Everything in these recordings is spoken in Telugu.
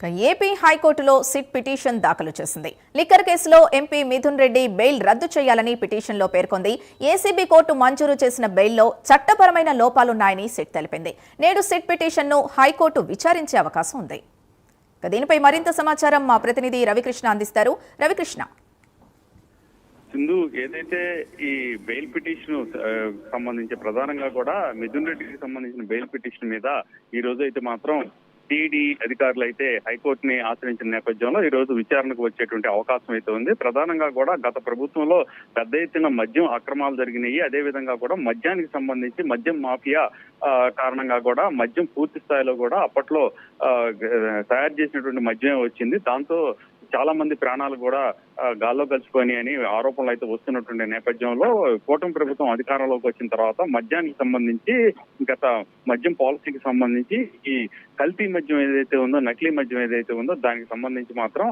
ఇక ఏపీ హైకోర్టులో సిట్ పిటిషన్ దాఖలు చేసింది. లిక్కర్ కేసులో ఎంపీ మిథున్ రెడ్డి బెయిల్ రద్దు చేయాలని పిటిషన్లో పేర్కొంది. ఏసీబీ కోర్టు మంజూరు చేసిన బెయిల్లో చట్టపరమైన లోపాలున్నాయని సిట్ తెలిపింది. నేడు సిట్ పిటిషన్ను హైకోర్టు విచారించే అవకాశం ఉంది. ఇక దీనిపై మరింత సమాచారం మా ప్రతినిధి రవికృష్ణ అందిస్తారు. రవికృష్ణ. సింధు ఏదైతే ఈ బెయిల్ పిటిషన్ సంబంధించి ప్రధానంగా కూడా మిథున్ రెడ్డికి సంబంధించిన బెయిల్ పిటిషన్ మీద ఈ రోజు అయితే మాత్రం టీడీ అధికారులు అయితే హైకోర్టుని ఆశ్రయించిన నేపథ్యంలో ఈ రోజు విచారణకు వచ్చేటువంటి అవకాశం అయితే ఉంది. ప్రధానంగా కూడా గత ప్రభుత్వంలో పెద్ద ఎత్తున మద్యం అక్రమాలు జరిగినాయి. అదే విధంగా కూడా మద్యానికి సంబంధించి మద్యం మాఫియా ఆ, కారణంగా కూడా మద్యం పూర్తి స్థాయిలో కూడా అప్పట్లో తయారు చేసినటువంటి మద్యమే వచ్చింది. దాంతో చాలా మంది ప్రాణాలు కూడా గాల్లో కలిసిపోయి అని ఆరోపణలు అయితే వస్తున్నటువంటి నేపథ్యంలో కూటమి ప్రభుత్వం అధికారంలోకి వచ్చిన తర్వాత మద్యానికి సంబంధించి గత మద్యం పాలసీకి సంబంధించి ఈ కల్తీ మద్యం ఏదైతే ఉందో నకిలీ మద్యం ఏదైతే ఉందో దానికి సంబంధించి మాత్రం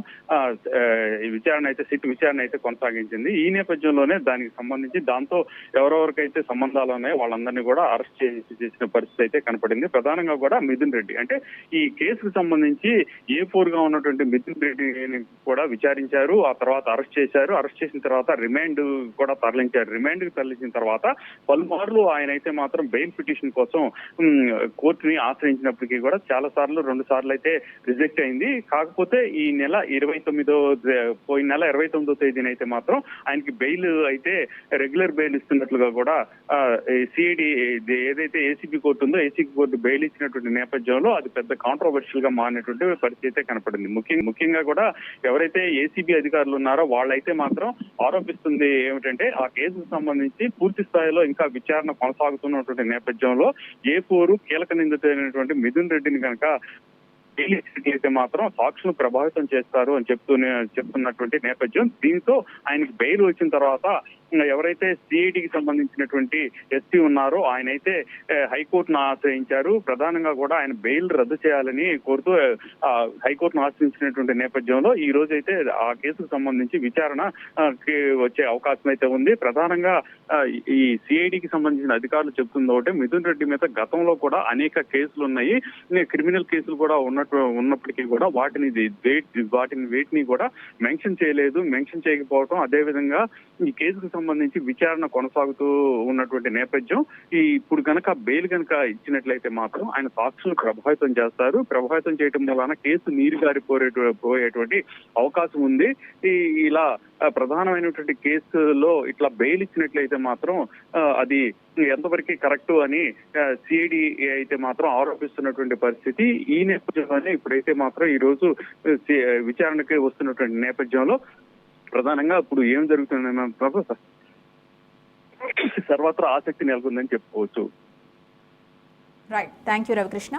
ఈ విచారణ అయితే సిట్ విచారణ అయితే కొనసాగించింది. ఈ నేపథ్యంలోనే దానికి సంబంధించి దాంతో ఎవరెవరికైతే సంబంధాలు ఉన్నాయో వాళ్ళందరినీ కూడా అరెస్ట్ చేసి చేసిన పరిస్థితి అయితే కనపడింది. ప్రధానంగా కూడా మిథున్ రెడ్డి. అంటే ఈ కేసుకు సంబంధించి ఏ ఫోర్గా ఉన్నటువంటి మిథున్ రెడ్డిని కూడా విచారించారు. ఆ తర్వాత అరెస్ట్ చేశారు. అరెస్ట్ చేసిన తర్వాత రిమాండ్ కూడా తరలించారు. రిమాండ్ తరలించిన తర్వాత పలుమార్లు ఆయన అయితే మాత్రం బెయిల్ పిటిషన్ కోసం కోర్టుని ఆశ్రయించినప్పటికీ కూడా చాలా సార్లు రెండు సార్లు అయితే రిజెక్ట్ అయింది. కాకపోతే ఈ నెల ఇరవై తొమ్మిదో పోయిన నెల ఇరవై తొమ్మిదో తేదీన అయితే మాత్రం ఆయనకి బెయిల్ అయితే రెగ్యులర్ బెయిల్ ఇస్తున్నట్లుగా కూడా సిఐడి ఏదైతే ఏసీబీ కోర్టు ఉందో ఏసీబీ కోర్టు బెయిల్ ఇచ్చినటువంటి నేపథ్యంలో అది పెద్ద కాంట్రవర్షియల్గా మారినటువంటి పరిస్థితి అయితే కనపడింది. ముఖ్యంగా ముఖ్యంగా కూడా ఎవరైతే ఏసీబీ అధికారులు ఉన్నారో వాళ్ళైతే మాత్రం ఆరోపిస్తుంది ఏమిటంటే ఆ కేసుకు సంబంధించి పూర్తి స్థాయిలో ఇంకా విచారణ కొనసాగుతున్నటువంటి నేపథ్యంలో ఏ పోరు కీలక నిందితుడైనటువంటి మిథున్ రెడ్డిని కనుక అయితే మాత్రం సాక్షులు ప్రభావితం చేస్తారు అని చెప్తూనే చెప్తున్నటువంటి నేపథ్యం. దీంతో ఆయనకి బెయిల్ వచ్చిన తర్వాత ఎవరైతే సిఐడికి సంబంధించినటువంటి ఎస్పీ ఉన్నారో ఆయన అయితే హైకోర్టును ఆశ్రయించారు. ప్రధానంగా కూడా ఆయన బెయిల్ రద్దు చేయాలని కోరుతూ హైకోర్టును ఆశ్రయించినటువంటి నేపథ్యంలో ఈ రోజు అయితే ఆ కేసుకు సంబంధించి విచారణ వచ్చే అవకాశం అయితే ఉంది. ప్రధానంగా ఈ సిఐడికి సంబంధించిన అధికారులు చెప్తుంది ఒకటి మిథున్ రెడ్డి మీద గతంలో కూడా అనేక కేసులు ఉన్నాయి క్రిమినల్ కేసులు కూడా ఉన్నట్టు ఉన్నప్పటికీ కూడా వాటిని వెయిట్ వాటిని వేటిని కూడా మెన్షన్ చేయలేదు. మెన్షన్ చేయకపోవడం అదే విధంగా ఈ కేసుకు సంబంధించి విచారణ కొనసాగుతూ ఉన్నటువంటి నేపథ్యం ఈ ఇప్పుడు కనుక బెయిల్ కనుక ఇచ్చినట్లయితే మాత్రం ఆయన సాక్షులను ప్రభావితం చేస్తారు. ప్రభావితం చేయటం వలన కేసు నీరు గారిపోయే పోయేటువంటి అవకాశం ఉంది. ఈ ఇలా ప్రధానమైనటువంటి కేసులో ఇట్లా బెయిల్ ఇచ్చినట్లయితే మాత్రం అది ఎంతవరకు కరెక్ట్ అని సిఐడి అయితే మాత్రం ఆరోపిస్తున్నటువంటి పరిస్థితి ఈ నేపథ్యంలోనే ఇప్పుడైతే మాత్రం ఈ రోజు సి- విచారణకి వస్తున్నటువంటి నేపథ్యంలో ప్రధానంగా ఇప్పుడు ఏం జరుగుతుంది ప్రొఫెసర్ సర్వత్రా ఆసక్తి నెలకొందని చెప్పుకోవచ్చు. Right thank you Ravikrishna